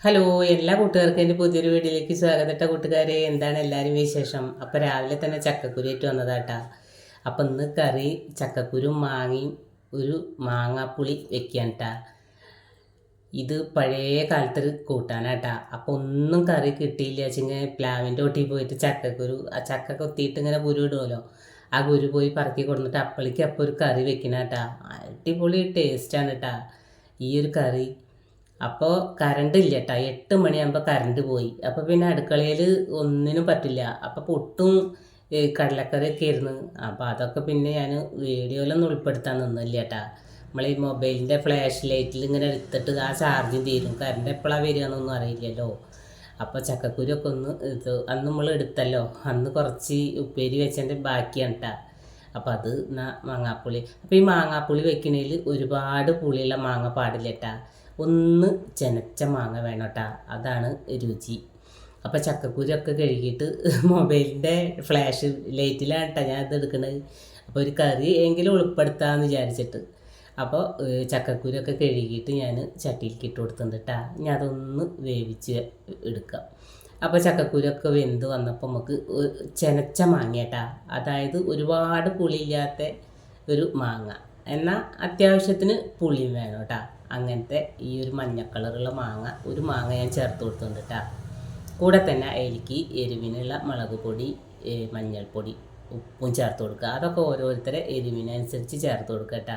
Hello എല്ലാ കൂട്ടുകാർക്കും എന്റെ പുതിയൊരു വീഡിയോയിലേക്ക് സ്വാഗതട്ട കൂട്ടുകാരെ. എന്താണ് എല്ലാവരും വിശേഷം? അപ്പോൾ രാവിലെ തന്നെ ചക്കക്കുരുയിട്ട് വന്നതാട്ടാ അപ്പം ഇന്ന് കറി ചക്കക്കുരും മാങ്ങയും ഒരു മാങ്ങാപ്പുളി വെക്കാൻ കേട്ടാ ഇത് പഴയ കാലത്തൊരു കൂട്ടാനാട്ടാ അപ്പോൾ ഒന്നും കറി കിട്ടിയില്ല. വെച്ചിങ്ങനെ പ്ലാവിന്റെ ഒട്ടി പോയിട്ട് ചക്കക്കുരു ആ ചക്ക കൊത്തിയിട്ട് ഇങ്ങനെ കുരു ഇടുമല്ലോ ആ കുരു പോയി പറക്കി കൊടുത്തിട്ട് അപ്പളിക്ക് അപ്പോൾ ഒരു കറി വെക്കണാട്ടാ അടിപൊളി ടേസ്റ്റാണ് കേട്ടാ ഈ ഒരു കറി അപ്പോൾ കറണ്ട് ഇല്ല കേട്ടോ എട്ട് മണിയാകുമ്പോൾ കറണ്ട് പോയി. അപ്പോൾ പിന്നെ അടുക്കളയിൽ ഒന്നിനും പറ്റില്ല. അപ്പോൾ പൊട്ടും കടലക്കറിയൊക്കെ ആയിരുന്നു. അപ്പോൾ അതൊക്കെ പിന്നെ ഞാൻ വീഡിയോയിലൊന്നും ഉൾപ്പെടുത്താൻ നിന്നില്ല കേട്ടാ നമ്മൾ ഈ മൊബൈലിന്റെ ഫ്ലാഷ് ലൈറ്റിൽ ഇങ്ങനെ എടുത്തിട്ട് ആ ചാർജും തീരും. കറണ്ട് എപ്പോഴാണ് വരികയെന്നൊന്നും അറിയില്ലല്ലോ. അപ്പോൾ ചക്കക്കുരുവൊക്കെ ഒന്ന് ഇത് അന്ന് നമ്മൾ എടുത്തല്ലോ. അന്ന് കുറച്ച് ഉപ്പേരി വെച്ചതിന്റെ ബാക്കിയാണ് കേട്ടോ അപ്പോൾ അത് മാങ്ങാപ്പുളി. അപ്പോൾ ഈ മാങ്ങാപ്പുളി വെക്കണേൽ ഒരുപാട് പുളിയുള്ള മാങ്ങ പാടില്ല കേട്ടാ ഒന്ന് ചെനച്ച മാങ്ങ വേണം കേട്ടാ അതാണ് രുചി. അപ്പോൾ ചക്കക്കുരൊക്കെ കഴുകിയിട്ട് മൊബൈലിന്റെ ഫ്ലാഷ് ലൈറ്റിലാണ് കേട്ടോ ഞാൻ ഇത് എടുക്കുന്നത് അപ്പോൾ ഒരു കറി എങ്കിലും ഉൾപ്പെടുത്താമെന്ന് വിചാരിച്ചിട്ട്. അപ്പോൾ ചക്കക്കുരൊക്കെ കഴുകിയിട്ട് ഞാൻ ചട്ടിയിലേക്ക് ഇട്ട് കൊടുത്തിട്ടുണ്ട് കേട്ടോ ഞാൻ അതൊന്ന് വേവിച്ച് എടുക്കാം. അപ്പോൾ ചക്കക്കുരൊക്കെ വെന്ത് വന്നപ്പോൾ നമുക്ക് ചെനച്ച മാങ്ങ കേട്ടാ അതായത് ഒരുപാട് പുളിയില്ലാത്ത ഒരു മാങ്ങ. എന്നാൽ അത്യാവശ്യത്തിന് പുളിയും വേണം കേട്ടാ. അങ്ങനത്തെ ഈ ഒരു മഞ്ഞ കളറുള്ള മാങ്ങ ഒരു മാങ്ങ ഞാൻ ചേർത്ത് കൊടുത്തുണ്ട് കേട്ടാ. കൂടെ തന്നെ അതിലേക്ക് എരിവിനുള്ള മുളക് പൊടി മഞ്ഞൾപ്പൊടി ഉപ്പും ചേർത്ത് കൊടുക്കുക. അതൊക്കെ ഓരോരുത്തരെ എരിവിനനുസരിച്ച് ചേർത്ത് കൊടുക്കുക കേട്ടാ.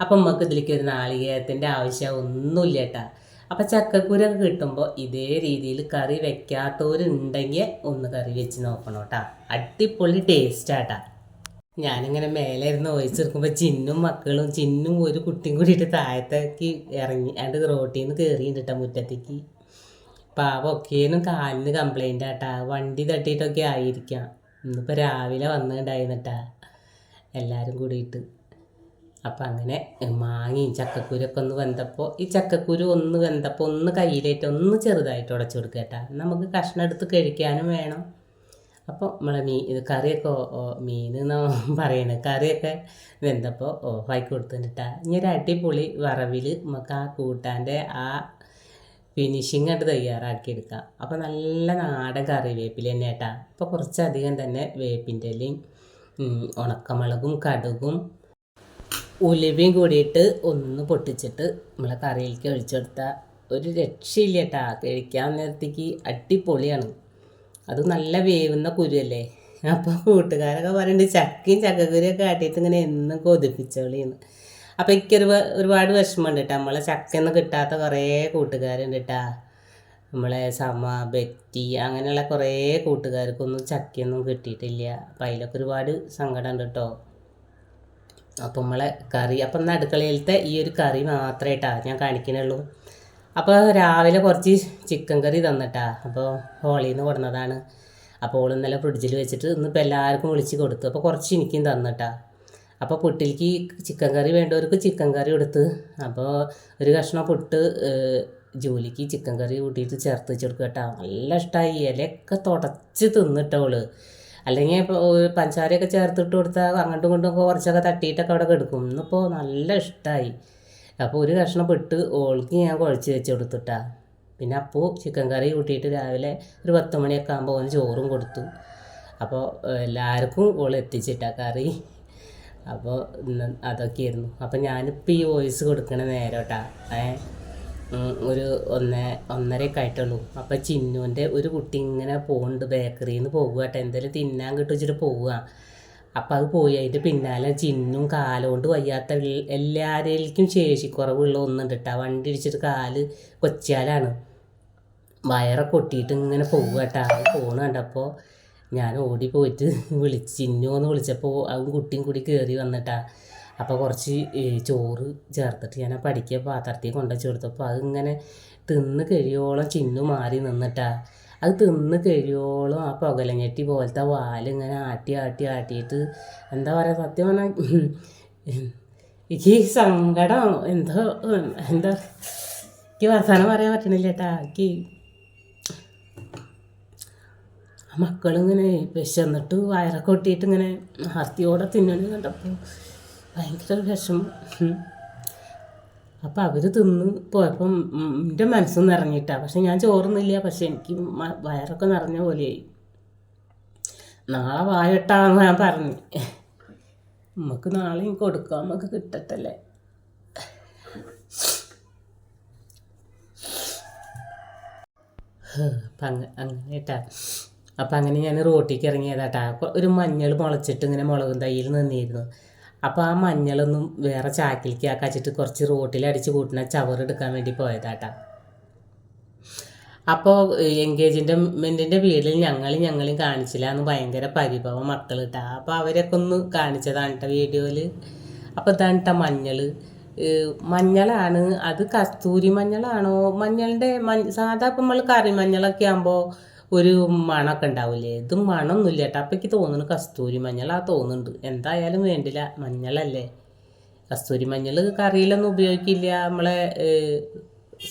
അപ്പം നമുക്ക് ഇതിലേക്ക് ഒരു നാളികേരത്തിന്റെ ആവശ്യം ഒന്നുമില്ല കേട്ടാ. അപ്പം ചക്കക്കുരൊക്കെ കിട്ടുമ്പോൾ ഇതേ രീതിയിൽ കറി വെക്കാത്തവരുണ്ടെങ്കിൽ ഒന്ന് കറി വെച്ച് നോക്കണം കേട്ടാ. അടിപൊളി ടേസ്റ്റാട്ടാ ഞാനിങ്ങനെ മേലെ ഇരുന്ന് വോയിസ് എടുക്കുമ്പോൾ ചിന്നും മക്കളും ചിന്നും ഒരു കുട്ടിയും കൂടിയിട്ട് താഴത്തേക്ക് ഇറങ്ങി അത് റോട്ടിൽ നിന്ന് കയറിയിട്ടാ മുറ്റത്തേക്ക്. പാവൊക്കേനും കാലിന് കംപ്ലൈന്റ് ആട്ടാ. വണ്ടി തട്ടിയിട്ടൊക്കെ ആയിരിക്കാം. ഇന്നിപ്പോൾ രാവിലെ വന്നിട്ടുണ്ടായിരുന്നിട്ടാ എല്ലാവരും കൂടിയിട്ട്. അപ്പം അങ്ങനെ മാങ്ങയും ചക്കക്കുരൊക്കെ ഒന്ന് വെന്തപ്പോൾ ഈ ചക്കക്കുരു ഒന്ന് വെന്തപ്പോൾ ഒന്ന് കയ്യിലേറ്റ് ഒന്ന് ചെറുതായിട്ട് ഉടച്ചു കൊടുക്കുക കേട്ടാ നമുക്ക് കഷ്ണം എടുത്ത് കഴിക്കാനും വേണം. അപ്പോൾ നമ്മളെ മീൻ ഇത് കറിയൊക്കെ മീൻ എന്നാ പറയണത് കറിയൊക്കെ വെന്തപ്പോൾ ഓഫാക്കി കൊടുത്തിട്ടാ ഇനി ഒരു അടിപൊളി വറവിൽ നമുക്ക് ആ കൂട്ടാന്റെ ആ ഫിനിഷിങ് ആയിട്ട് തയ്യാറാക്കിയെടുക്കാം അപ്പോൾ നല്ല നാടൻ കറിവേപ്പില തന്നെ കേട്ടാ. അപ്പോൾ കുറച്ചധികം തന്നെ വേപ്പിന്റെ ഇലയും ഉണക്കമുളകും കടുകും ഉലുവയും കൂടിയിട്ട് ഒന്ന് പൊട്ടിച്ചിട്ട് നമ്മളെ കറിയിലേക്ക് ഒഴിച്ചെടുത്താൽ ഒരു രക്ഷയില്ല കേട്ടാ. കഴിക്കാൻ നേരത്തേക്ക് അടിപൊളിയാണ്. അത് നല്ല വേവുന്ന കുരുവല്ലേ? അപ്പോൾ കൂട്ടുകാരൊക്കെ പറയുന്നുണ്ട് ചക്കയും ചക്കക്കുരിയൊക്കെ കാട്ടിയിട്ട് ഇങ്ങനെ എന്നും കൊതിപ്പിച്ചോളിന്ന്. അപ്പോൾ എനിക്കൊരു ഒരുപാട് വിഷമമുണ്ട് കേട്ടോ നമ്മളെ ചക്കയൊന്നും കിട്ടാത്ത കുറേ കൂട്ടുകാരുണ്ട് കേട്ടാ നമ്മളെ സമ ബെറ്റി അങ്ങനെയുള്ള കുറേ കൂട്ടുകാർക്കൊന്നും ചക്കയൊന്നും കിട്ടിയിട്ടില്ല. അപ്പം അതിലൊക്കെ ഒരുപാട് സങ്കടമുണ്ട് കേട്ടോ അപ്പം നമ്മളെ കറി അപ്പം അടുക്കളയിലത്തെ ഈ ഒരു കറി മാത്രമേ മാത്രമായിട്ടാ ഞാൻ കാണിക്കണുള്ളൂ. അപ്പോൾ രാവിലെ കുറച്ച് ചിക്കൻ കറി തന്നിട്ടാ. അപ്പോൾ ഹോളിൽ നിന്ന് കൊടുന്നതാണ് അപ്പോൾ ഓൾ ഇന്നലെ ഫ്രിഡ്ജിൽ വെച്ചിട്ട് ഇന്നിപ്പോൾ എല്ലാവർക്കും വിളിച്ച് കൊടുത്തു. അപ്പോൾ കുറച്ച് എനിക്കും തന്നിട്ടാ. അപ്പോൾ പുട്ടിലേക്ക് ചിക്കൻ കറി വേണ്ടവർക്ക് ചിക്കൻ കറി കൊടുത്ത്. അപ്പോൾ ഒരു കഷ്ണം പുട്ട് ജോലിക്ക് ചിക്കൻ കറി കൂട്ടിയിട്ട് ചേർത്ത് വെച്ച് കൊടുക്കുക കേട്ടോ. നല്ല ഇഷ്ടമായി ഇലയൊക്കെ തുടച്ച് തിന്നിട്ടോൾ അല്ലെങ്കിൽ പഞ്ചസാരയൊക്കെ ചേർത്തിട്ട് കൊടുത്താൽ അങ്ങോട്ടും ഇങ്ങോട്ടും കുറച്ചൊക്കെ തട്ടിയിട്ടൊക്കെ അവിടെ കിടക്കും. ഇന്നിപ്പോൾ നല്ല ഇഷ്ടമായി അപ്പോൾ ഒരു കഷ്ണം പെട്ട് ഓൾക്ക് ഞാൻ കുഴച്ച് വെച്ച് കൊടുത്തിട്ടാ. പിന്നെ അപ്പോൾ ചിക്കൻ കറി കൂട്ടിയിട്ട് രാവിലെ ഒരു പത്ത് മണിയൊക്കെ ആകുമ്പോൾ ഒന്ന് ചോറും കൊടുത്തു. അപ്പോൾ എല്ലാവർക്കും ഓൾ എത്തിച്ചിട്ടാ കറി. അപ്പോൾ അതൊക്കെയായിരുന്നു. അപ്പോൾ ഞാനിപ്പോൾ ഈ വോയിസ് കൊടുക്കണ നേരം കേട്ടാ ഏ ഒരു ഒന്ന് ഒന്നരയൊക്കെ ആയിട്ടുള്ളൂ. അപ്പോൾ ചിന്നുവിന്റെ ഒരു കുട്ടി ഇങ്ങനെ പോകുന്നുണ്ട് ബേക്കറിയിൽ നിന്ന് പോകുക കേട്ടോ എന്തെങ്കിലും തിന്നാൻ കിട്ടും വെച്ചിട്ട് പോവുക. അപ്പോൾ അത് പോയി. അതിന്റെ പിന്നാലെ ചിന്നും കാലുകൊണ്ട് വയ്യാത്ത എല്ലാവരേക്കും ശേഷി ശേഷിക്കുറവുള്ള ഒന്നുണ്ട് കേട്ടോ വണ്ടി ഇടിച്ചിട്ട് കാൽ കൊച്ചാലാണ് വയറെ കൊട്ടിയിട്ട് ഇങ്ങനെ പോവുക കേട്ടോ അത് പോണ കണ്ടപ്പോൾ ഞാൻ ഓടി പോയിട്ട് വിളിച്ച് എന്ന് വിളിച്ചപ്പോൾ അതും കുട്ടിയും കൂടി കയറി വന്നിട്ടാ അപ്പോൾ കുറച്ച് ചോറ് ചേർത്തിട്ട് ഞാൻ പഠിക്കുക പാത്രത്തിൽ കൊണ്ടുവച്ച് കൊടുത്തപ്പോൾ അതിങ്ങനെ തിന്ന് കഴിയോളം ചിന്നു മാറി നിന്നിട്ടാ അത് തിന്ന് കഴിയോളം ആ പുകലങ്ങട്ടി പോലത്തെ വാലിങ്ങനെ ആട്ടി ആട്ടി ആട്ടിയിട്ട് എന്താ പറയുക സത്യം പറഞ്ഞാൽ എനിക്ക് സങ്കടം എന്തോ എന്താ എനിക്ക് വർത്തമാനം പറയാൻ പറ്റണില്ല ചേട്ടാ എനിക്ക് ആ മക്കളിങ്ങനെ വിശന്നിട്ട് വയറൊക്കെ കൊട്ടിയിട്ട് ഇങ്ങനെ ആർത്തിയോടെ തിന്നണ കണ്ടപ്പോൾ ഭയങ്കര വിഷമം. ഉം. അപ്പം അവർ തിന്ന് പോയപ്പം എന്റെ മനസ്സും നിറഞ്ഞിട്ടാ പക്ഷെ ഞാൻ ചോറുന്നില്ല. പക്ഷെ എനിക്ക് വയറൊക്കെ നിറഞ്ഞ പോലെയായി. നാളെ വായട്ടാന്ന് ഞാൻ പറഞ്ഞു. നമുക്ക് നാളെയും കൊടുക്കാം. നമുക്ക് കിട്ടട്ടല്ലേ? അപ്പം അങ്ങ അങ്ങനെ അപ്പം അങ്ങനെ ഞാൻ റോട്ടിലേക്ക് ഇറങ്ങിയതാട്ടാ. അപ്പോൾ ഒരു മഞ്ഞൾ മുളച്ചിട്ട് ഇങ്ങനെ മുളകും തൈയിൽ നിന്നിരുന്നു. അപ്പോൾ ആ മഞ്ഞളൊന്നും വേറെ ചാക്കിലേക്ക് ആക്കാച്ചിട്ട് കുറച്ച് റോട്ടിൽ അടിച്ച് കൂട്ടുന്ന ചവറെടുക്കാൻ വേണ്ടി പോയതാട്ടാ. അപ്പോൾ എൻഗേജിന്റെ മെന്റിന്റെ വീട്ടിൽ ഞങ്ങൾ ഞങ്ങളും കാണിച്ചില്ല എന്ന് ഭയങ്കര പരിഭവം മക്കൾ ഇട്ടാ അപ്പോൾ അവരൊക്കെ ഒന്ന് കാണിച്ചതാണ് കേട്ടോ വീഡിയോയിൽ അപ്പോൾ ഇതാണ് കേട്ടോ മഞ്ഞൾ മഞ്ഞളാണ്. അത് കസ്തൂരി മഞ്ഞളാണോ? മഞ്ഞളുടെ മഞ്ഞ സാധാ ഇപ്പം നമ്മൾ കറി മഞ്ഞളൊക്കെ ആകുമ്പോൾ ഒരു മണമൊക്കെ ഉണ്ടാവില്ലേ? ഇത് മണമൊന്നുമില്ല കേട്ടോ. അപ്പം എനിക്ക് തോന്നുന്നു കസ്തൂരി മഞ്ഞൾ ആ തോന്നുന്നുണ്ട്. എന്തായാലും വേണ്ടില്ല. മഞ്ഞളല്ലേ? കസ്തൂരി മഞ്ഞൾ കറിയിലൊന്നും ഉപയോഗിക്കില്ല. നമ്മളെ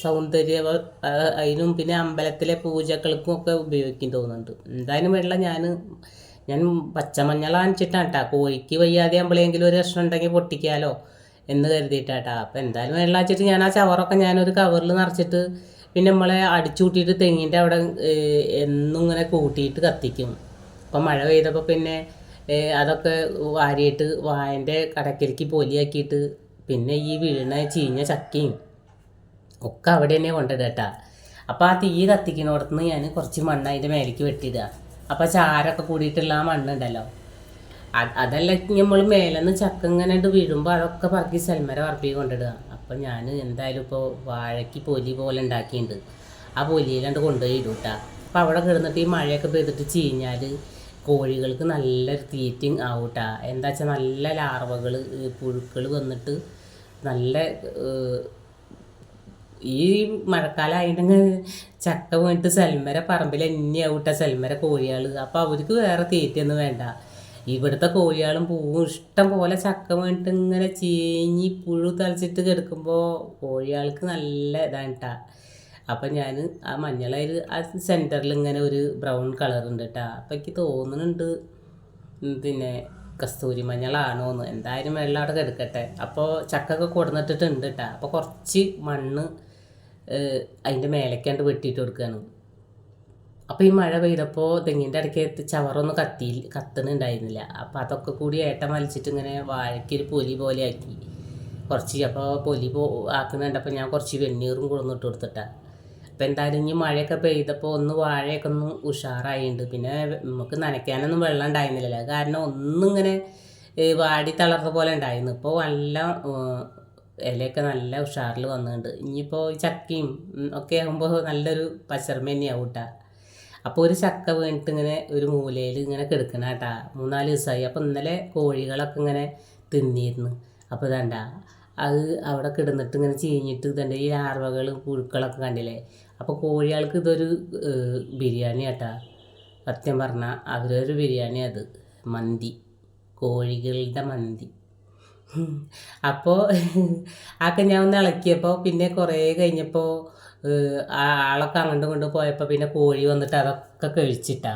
സൗന്ദര്യ അതിനും പിന്നെ അമ്പലത്തിലെ പൂജകൾക്കും ഒക്കെ ഉപയോഗിക്കും തോന്നുന്നുണ്ട്. എന്തായാലും വെള്ളം ഞാൻ ഞാൻ പച്ചമഞ്ഞൾ ആണിച്ചിട്ടാണ് കേട്ടോ. കോഴിക്ക് വയ്യാതെ ആകുമ്പോഴെങ്കിലും ഒരു കഷ്ണം ഉണ്ടെങ്കിൽ പൊട്ടിക്കാലോ എന്ന് കരുതിയിട്ടാട്ടാ അപ്പം എന്തായാലും വെള്ളം വെച്ചിട്ട് ഞാൻ ആ ചവറൊക്കെ ഞാനൊരു കവറിൽ നിറച്ചിട്ട് പിന്നെ നമ്മളെ അടിച്ചു കൂട്ടിയിട്ട് തെങ്ങിന്റെ അവിടെ എന്നും ഇങ്ങനെ കൂട്ടിയിട്ട് കത്തിക്കും. അപ്പം മഴ പെയ്തപ്പോൾ പിന്നെ അതൊക്കെ വാരിയിട്ട് വായന്റെ കടക്കിലേക്ക് പൊലിയാക്കിയിട്ട് പിന്നെ ഈ വീണ ചീഞ്ഞ ചക്കയും ഒക്കെ അവിടെ തന്നെ കൊണ്ടത് കേട്ടാ അപ്പോൾ ആ തീ കത്തിക്കുന്നിടത്ത് നിന്ന് ഞാൻ കുറച്ച് മണ്ണ് അതിന്റെ മേലേക്ക് വെട്ടിയിടുക അപ്പോൾ ചാരൊക്കെ കൂടിയിട്ടുള്ള ആ മണ്ണുണ്ടല്ലോ അതല്ല നമ്മൾ മേലെന്ന് ചക്ക ഇങ്ങനെ വീഴുമ്പോൾ അതൊക്കെ പറക്കി സൽമര പറപ്പി കൊണ്ടിടുക. അപ്പം ഞാൻ എന്തായാലും ഇപ്പോൾ വാഴയ്ക്ക് പൊലി പോലെ ഉണ്ടാക്കിയിട്ടുണ്ട് ആ പൊലിയിലാണ്ട് കൊണ്ടുപോയി ഇടും കേട്ടാ അപ്പം അവിടെ കിടന്നിട്ട് ഈ മഴയൊക്കെ പെയ്തിട്ട് ചീഞ്ഞാൽ കോഴികൾക്ക് നല്ലൊരു തീറ്റിങ് ആവും കേട്ടോ എന്താ വെച്ചാൽ നല്ല ലാർവകൾ പുഴുക്കൾ വന്നിട്ട് നല്ല ഈ മഴക്കാലം ആയിട്ടുണ്ടെങ്കിൽ ചക്ക വീണിട്ട് സെൽമര പറമ്പിൽ എന്നെയാവൂട്ട സെൽമര കോഴികൾ അപ്പോൾ അവർക്ക് വേറെ തീറ്റയൊന്നും വേണ്ട. ഇവിടുത്തെ കോഴികളും പൂവും ഇഷ്ടം പോലെ ചക്ക വീണിട്ട് ഇങ്ങനെ ചീഞ്ഞി പുഴു തളിച്ചിട്ട് കിടക്കുമ്പോൾ കോഴികൾക്ക് നല്ല ഇതാണ് കേട്ടാ അപ്പം ഞാൻ ആ മഞ്ഞളയിൽ ആ സെന്ററിൽ ഇങ്ങനെ ഒരു ബ്രൗൺ കളർ ഉണ്ട് കേട്ടാ അപ്പം എനിക്ക് തോന്നുന്നുണ്ട് പിന്നെ കസ്തൂരി മഞ്ഞളാണോ എന്ന്. എന്തായാലും വെള്ളം അവിടെ കിടക്കട്ടെ. അപ്പോൾ ചക്കൊക്കെ കൊടുന്നിട്ടിട്ടുണ്ട് കേട്ടോ അപ്പോൾ കുറച്ച് മണ്ണ് അതിന്റെ മേലേക്കാണ്ട് വെട്ടിയിട്ട് കൊടുക്കുകയാണ് അപ്പോൾ ഈ മഴ പെയ്തപ്പോൾ തെങ്ങിന്റെ ഇടയ്ക്ക് ചവറൊന്നും കത്തി കത്തുന്നുണ്ടായിരുന്നില്ല. അപ്പോൾ അതൊക്കെ കൂടി ഏട്ട വലിച്ചിട്ട് ഇങ്ങനെ വാഴയ്ക്കൊരു പൊലി പോലെ ആക്കി. കുറച്ച് അപ്പോൾ പൊലി പോ ആക്കുന്നുണ്ടപ്പോൾ ഞാൻ കുറച്ച് വെണ്ണീറും കൊടുന്നിട്ട് കൊടുത്തിട്ടാണ് അപ്പോൾ എന്തായാലും ഇനി മഴയൊക്കെ പെയ്തപ്പോൾ ഒന്ന് വാഴയൊക്കെ ഒന്ന് ഉഷാറായിട്ടുണ്ട് പിന്നെ നമുക്ക് നനയ്ക്കാനൊന്നും വെള്ളം ഉണ്ടായിരുന്നില്ല കാരണം ഒന്നും ഇങ്ങനെ വാടി തളർന്ന പോലെ ഉണ്ടായിരുന്നു. ഇപ്പോൾ നല്ല ഇലയൊക്കെ നല്ല ഉഷാറിൽ വന്നിട്ടുണ്ട് ഇനിയിപ്പോൾ ചക്കയും ഒക്കെ ആകുമ്പോൾ നല്ലൊരു പച്ചർമ തന്നെയാവും അപ്പോൾ ഒരു ചക്ക വീണിട്ട് ഇങ്ങനെ ഒരു മൂലയിൽ ഇങ്ങനെ കിടക്കണ കേട്ടാ. മൂന്നാൽ ദിവസമായി അപ്പോൾ ഇന്നലെ കോഴികളൊക്കെ ഇങ്ങനെ തിന്നിയിരുന്നു അപ്പോൾ ഇതണ്ട അത് അവിടെ കിടന്നിട്ട് ഇങ്ങനെ ചീഞ്ഞിട്ട് ഇതുണ്ട് ഈ ലാർവകളും പുഴുക്കളൊക്കെ കണ്ടില്ലേ? അപ്പോൾ കോഴികൾക്ക് ഇതൊരു ബിരിയാണി കേട്ടാ. സത്യം പറഞ്ഞാൽ അവരൊരു ബിരിയാണി അത്. മന്തി. കോഴികളുടെ മന്തി. അപ്പോൾ ആക്കെ ഞാൻ ഒന്ന് ഇളക്കിയപ്പോൾ പിന്നെ കുറേ കഴിഞ്ഞപ്പോൾ ആളൊക്കെ അങ്ങോട്ടും കൊണ്ട് പോയപ്പോൾ പിന്നെ കോഴി വന്നിട്ട് അതൊക്കെ കഴിച്ചിട്ടാ.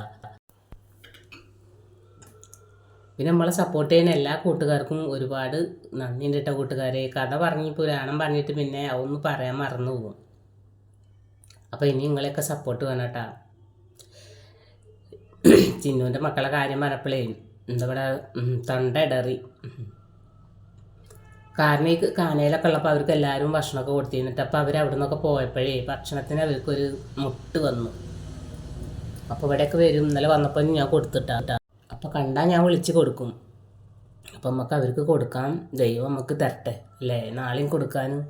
പിന്നെ നമ്മളെ സപ്പോർട്ട് ചെയ്യുന്ന എല്ലാ കൂട്ടുകാർക്കും ഒരുപാട് നന്ദിയുണ്ട് കേട്ടോ കൂട്ടുകാരെ. കഥ പറഞ്ഞ് പുരാണം പറഞ്ഞിട്ട് പിന്നെ അതൊന്നും പറയാൻ മറന്നു പോകും. അപ്പോൾ ഇനി നിങ്ങളെയൊക്കെ സപ്പോർട്ട് വേണം കേട്ടോ ചിന്നുവിന്റെ മക്കളെ കാര്യം പറഞ്ഞപ്പോഴേ എന്താ പറയുക തൊണ്ട ഇടറി. കാരണം ഈ കാനയിലൊക്കെ ഉള്ളപ്പോൾ അവർക്ക് എല്ലാവരും ഭക്ഷണമൊക്കെ കൊടുത്തിരുന്നിട്ട് അപ്പോൾ അവർ അവിടെ നിന്നൊക്കെ പോയപ്പോഴേ ഭക്ഷണത്തിന് അവർക്കൊരു മുട്ട് വന്നു. അപ്പോൾ ഇവിടെയൊക്കെ വരും. ഇന്നലെ വന്നപ്പോൾ ഞാൻ കൊടുത്തിട്ടാ. അപ്പോൾ കണ്ടാൽ ഞാൻ വിളിച്ച് കൊടുക്കും. അപ്പം നമുക്ക് അവർക്ക് കൊടുക്കാം. ദൈവം നമുക്ക് തരട്ടെ അല്ലേ? നാളെയും കൊടുക്കാനും.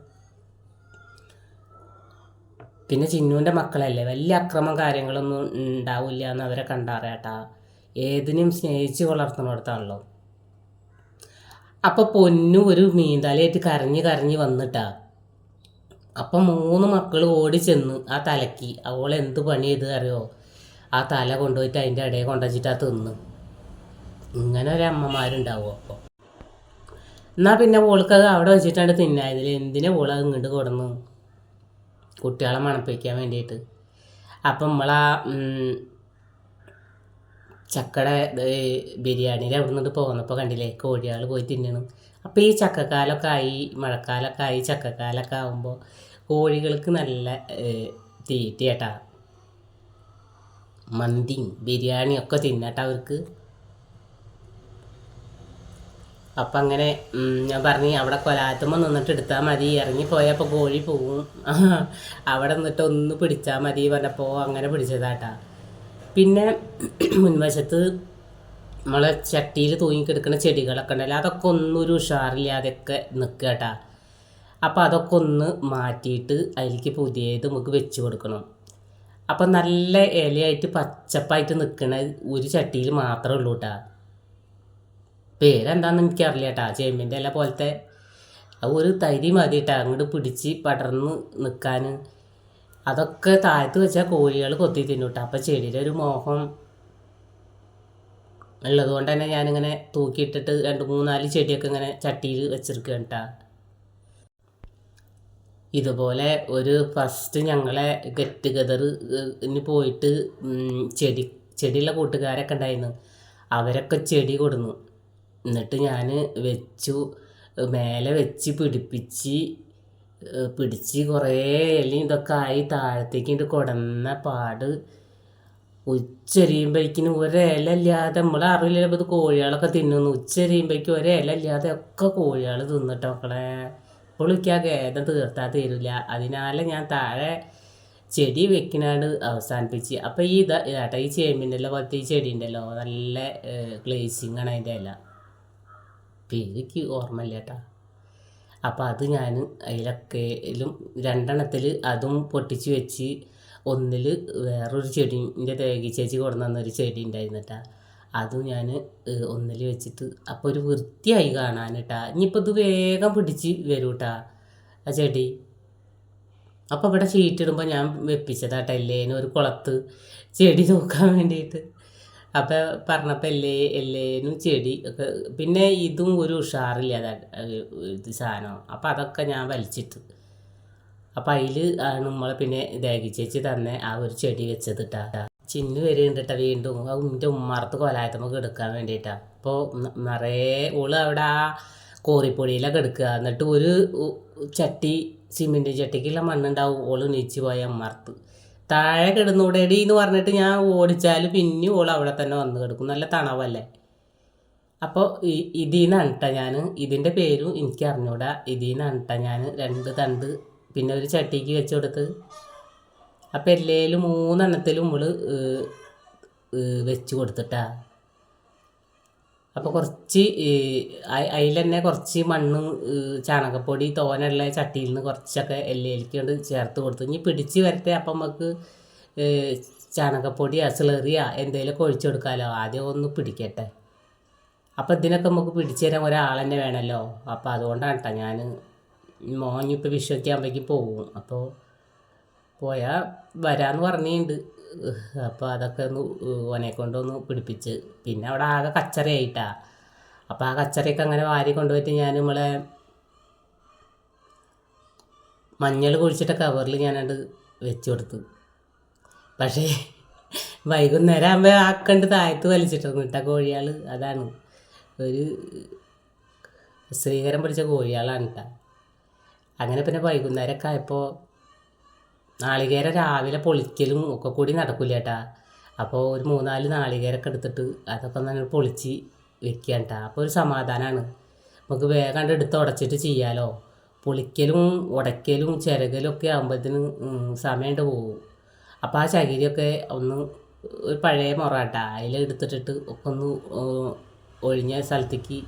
പിന്നെ ചിന്നുവിന്റെ മക്കളല്ലേ? വലിയ അക്രമം കാര്യങ്ങളൊന്നും ഉണ്ടാവില്ല എന്ന് അവരെ കണ്ടറിയാട്ടാ ഏതിനും സ്നേഹിച്ച് വളർത്തുന്നിടത്താണല്ലോ. അപ്പോൾ പൊന്നു ഒരു മീൻതലയായിട്ട് കരഞ്ഞ് കരഞ്ഞ് വന്നിട്ടാ. അപ്പം മൂന്ന് മക്കൾ ഓടി ചെന്ന് ആ തലക്ക് അവൾ എന്ത് പണി ചെയ്ത് അറിയോ? ആ തല കൊണ്ടുപോയിട്ട് അതിന്റെ ഇടയിൽ കൊണ്ടുവച്ചിട്ടാ തിന്ന്. ഇങ്ങനെ ഒരു അമ്മമാരുണ്ടാവും അപ്പോൾ എന്നാൽ പിന്നെ ഓൾക്കത് അവിടെ വെച്ചിട്ടാണ് തിന്നായതിൽ എന്തിനാ ഓളത് ഇങ്ങോട്ട് കൊടുന്നു കുട്ടികളെ മണപ്പിക്കാൻ വേണ്ടിയിട്ട്? അപ്പം നമ്മളാ ചക്കയുടെ ബിരിയാണിയിൽ അവിടെ നിന്ന് പോന്നപ്പോൾ കണ്ടില്ലേ കോഴികൾ പോയി തിന്നണം. അപ്പോൾ ഈ ചക്കക്കാലമൊക്കെ ആയി മഴക്കാലമൊക്കെ ആയി ചക്കക്കാലമൊക്കെ ആകുമ്പോൾ കോഴികൾക്ക് നല്ല തീറ്റ കേട്ടാ മന്തിയും ബിരിയാണിയും ഒക്കെ തിന്നട്ടെ അവർക്ക്. അപ്പം അങ്ങനെ ഞാൻ പറഞ്ഞു അവിടെ കൊലാത്തുമ്പോൾ നിന്നിട്ട് എടുത്താൽ മതി. ഇറങ്ങിപ്പോയപ്പോൾ കോഴി പോവും. അവിടെ നിന്നിട്ട് ഒന്ന് പിടിച്ചാൽ മതി പറഞ്ഞപ്പോൾ അങ്ങനെ പിടിച്ചതാട്ടാ. പിന്നെ മുൻവശത്ത് നമ്മളെ ചട്ടിയിൽ തൂങ്ങിക്കിടക്കുന്ന ചെടികളൊക്കെ ഉണ്ടല്ലോ അതൊക്കെ ഒന്നും ഒരു ഉഷാറില്ലാതെയൊക്കെ നിൽക്കുക കേട്ടാ. അപ്പോൾ അതൊക്കെ ഒന്ന് മാറ്റിയിട്ട് അതിലേക്ക് പുതിയത് നമുക്ക് വെച്ച് കൊടുക്കണം. അപ്പം നല്ല ഇലയായിട്ട് പച്ചപ്പായിട്ട് നിൽക്കണ ഒരു ചട്ടിയിൽ മാത്രമേ ഉള്ളൂ കേട്ടാ. പേരെന്താണെന്ന് എനിക്കറിയില്ല കേട്ടാ ചേമ്പിന്റെ ഇല പോലത്തെ. ഒരു തരി മതി കേട്ടാ അങ്ങോട്ട് പിടിച്ച് പടർന്ന് നിൽക്കാൻ. അതൊക്കെ താഴത്ത് വെച്ചാൽ കോഴികൾ കൊത്തി തിന്നു കേട്ടോ അപ്പം ചെടിയുടെ ഒരു മോഹം ഉള്ളത് കൊണ്ട് തന്നെ ഞാനിങ്ങനെ തൂക്കിയിട്ടിട്ട് രണ്ട് മൂന്നാൽ ചെടിയൊക്കെ ഇങ്ങനെ ചട്ടിയിൽ വെച്ചിരിക്കുകയാണ് ഇതുപോലെ ഒരു ഫസ്റ്റ് ഞങ്ങളെ ഗെറ്റ് ടുഗദർ പോയിട്ട് ചെടി ചെടിയുള്ള കൂട്ടുകാരൊക്കെ ഉണ്ടായിരുന്നു. അവരൊക്കെ ചെടി കൊടുന്നു. എന്നിട്ട് ഞാൻ വെച്ചു മേലെ വെച്ച് പിടിപ്പിച്ച് പിടിച്ച് കുറേ ഇലയും ഇതൊക്കെ ആയി താഴത്തേക്ക് ഇട്ട് കൊടന്ന പാട്. ഉച്ചരിയുമ്പോഴേക്കിനും ഒരില ഇല്ലാതെ നമ്മൾ അറിയില്ല ഇത് കോഴികളൊക്കെ തിന്നുന്നു. ഉച്ചരിയുമ്പോഴേക്കും ഒരില ഇല്ലാതെ ഒക്കെ കോഴികൾ തിന്നിട്ട് മക്കളെ. ആ ഖേദം തീർത്താൽ തരില്ല അതിനാലെ ഞാൻ താഴെ ചെടി വെക്കിനാണ്ട് അവസാനിപ്പിച്ച്. അപ്പോൾ ഈ ഇതാ ഇതാട്ടെ ഈ ചേമ്പിന്റെ പോലത്തെ ഈ ചെടി ഉണ്ടല്ലോ നല്ല ഗ്ലേസിങ് ആണ് അതിന്റെ ഇല. പേരിക്ക് ഓർമ്മയില്ല കേട്ടോ അപ്പോൾ അത് ഞാൻ അതിലൊക്കെയിലും രണ്ടെണ്ണത്തിൽ അതും പൊട്ടിച്ച് വെച്ച് ഒന്നിൽ വേറൊരു ചെടീന്റെ തേകി ചേച്ചി കൊണ്ടുവന്നൊരു ചെടി ഉണ്ടായിരുന്നിട്ടാ അതും ഞാൻ ഒന്നിൽ വെച്ചിട്ട് അപ്പോൾ ഒരു വൃത്തിയായി കാണാൻ കേട്ടാ ഇനിയിപ്പോൾ ഇത് വേഗം പിടിച്ച് വരും കേട്ടാ ആ ചെടി. അപ്പോൾ ഇവിടെ ഷീറ്റ് ഞാൻ വെപ്പിച്ചതാട്ടാ എല്ലേനും ഒരു കുളത്ത് ചെടി നോക്കാൻ വേണ്ടിയിട്ട്. അപ്പോൾ പറഞ്ഞപ്പോൾ എല്ലേ എല്ലേനും ചെടി ഒക്കെ പിന്നെ ഇതും ഒരു ഉഷാറില്ല ഇത് സാധനം. അപ്പോൾ അതൊക്കെ ഞാൻ വലിച്ചിട്ട്. അപ്പം അതിൽ നമ്മൾ പിന്നെ ദേഗി ചേച്ചി തന്നെ ആ ഒരു ചെടി വെച്ചത് ഇട്ടാ ചിന്നു വരുന്നുണ്ട് വീണ്ടും. എന്റെ ഉമ്മറത്ത് കൊലായത്തമ്മക്ക് എടുക്കാൻ വേണ്ടിയിട്ടാണ് അപ്പോൾ നിറയെ ഓൾ അവിടെ ആ കോറിപ്പൊടിയിലൊക്കെ എടുക്കുക എന്നിട്ട് ഒരു ചട്ടി സിമെന്റ് ചട്ടിക്കുള്ള മണ്ണുണ്ടാവും. ഓൾ നീച്ച് പോയ ഉമ്മറത്ത്. താഴെ കിടന്നൂടെടി എന്ന് പറഞ്ഞിട്ട് ഞാൻ ഓടിച്ചാൽ പിന്നെ ഓൾ അവിടെ തന്നെ വന്ന് കിടക്കും. നല്ല തണവല്ലേ? അപ്പോൾ ഇതിൽ നിന്നാണ് കേട്ടോ ഞാൻ ഇതിന്റെ പേരും എനിക്ക് അറിഞ്ഞൂടാ ഇതിൽ നിന്നാണ് കേട്ടോ ഞാൻ രണ്ട് തണ്ട് പിന്നെ ഒരു ചട്ടിക്ക് വെച്ച് കൊടുത്ത്. അപ്പം എല്ലേലും മൂന്നെണ്ണത്തിലും നമ്മൾ വെച്ച് കൊടുത്തിട്ടാ. അപ്പോൾ കുറച്ച് അതിൽ തന്നെ കുറച്ച് മണ്ണ് ചാണകപ്പൊടി തോനുള്ള ചട്ടിയിൽ നിന്ന് കുറച്ചൊക്കെ എല്ലേലേക്ക് കൊണ്ട് ചേർത്ത് കൊടുത്തു. ഇനി പിടിച്ച് വരട്ടെ. അപ്പം നമുക്ക് ചാണകപ്പൊടി ചാണകപ്പൊടിയാ സ്ലറിയാ എന്തെങ്കിലുമൊക്കെ ഒഴിച്ചു കൊടുക്കാമല്ലോ ആദ്യം ഒന്ന് പിടിക്കട്ടെ. അപ്പോൾ ഇതിനൊക്കെ നമുക്ക് പിടിച്ചു തരാൻ ഒരാൾ തന്നെ വേണമല്ലോ അപ്പോൾ അതുകൊണ്ടാണ് കേട്ടോ ഞാൻ മോനിപ്പോൾ വിശ്വസിക്കാൻ പോകും അപ്പോൾ പോയാൽ വരാമെന്ന് പറഞ്ഞിട്ടുണ്ട് അപ്പോൾ അതൊക്കെ ഒന്ന് ഓനെ കൊണ്ടൊന്ന് പിടിപ്പിച്ച്. പിന്നെ അവിടെ ആകെ കച്ചറയായിട്ടാ. അപ്പോൾ ആ കച്ചറയൊക്കെ അങ്ങനെ വാരി കൊണ്ടുപോയിട്ട് ഞാൻ നമ്മളെ മഞ്ഞൾ കുഴിച്ചിട്ട കവറിൽ ഞാനത് വെച്ച് കൊടുത്തു. പക്ഷേ വൈകുന്നേരം ആകുമ്പോൾ ആക്കണ്ട് താഴത്ത് വലിച്ചിട്ടൊന്നും ഇട്ട കോഴിയാൾ അതാണ്. ഒരു ശ്രീകരം പിടിച്ച കോഴിയാളാണ് കേട്ടോ അങ്ങനെ പിന്നെ വൈകുന്നേരമൊക്കെ ആയപ്പോൾ നാളികേരം രാവിലെ പൊളിക്കലും ഒക്കെ കൂടി നടക്കില്ല കേട്ടാ അപ്പോൾ ഒരു മൂന്നാൽ നാളികേരമൊക്കെ എടുത്തിട്ട് അതൊക്കെ ഒന്ന് പൊളിച്ച് വെക്കുക കേട്ടാ അപ്പോൾ ഒരു സമാധാനമാണ് നമുക്ക് വേഗം എടുത്ത് ഉടച്ചിട്ട് ചെയ്യാലോ? പൊളിക്കലും ഉടയ്ക്കലും ചിരകലും ഒക്കെ ആകുമ്പോഴത്തേന് സമയമുണ്ട് പോകും. അപ്പോൾ ആ ചകിരിയൊക്കെ ഒന്ന് ഒരു പഴയ മുറാട്ട അതിൽ എടുത്തിട്ടിട്ട് ഒക്കെ ഒന്ന് ഒഴിഞ്ഞ സ്ഥലത്തേക്ക്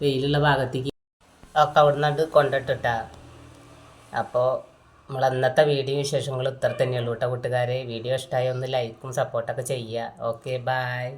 വെയിലുള്ള ഭാഗത്തേക്ക് ഒക്കെ അവിടെ നിന്നിട്ട് കൊണ്ടിട്ടിട്ടാ. അപ്പോൾ നമ്മൾ അന്നത്തെ വീഡിയോ വിശേഷങ്ങൾ ഇത്ര തന്നെയുള്ളൂ കേട്ടോ കൂട്ടുകാരെ. വീഡിയോ ഇഷ്ടമായി ഒന്ന് ലൈക്കും സപ്പോർട്ടൊക്കെ ചെയ്യുക. Okay bye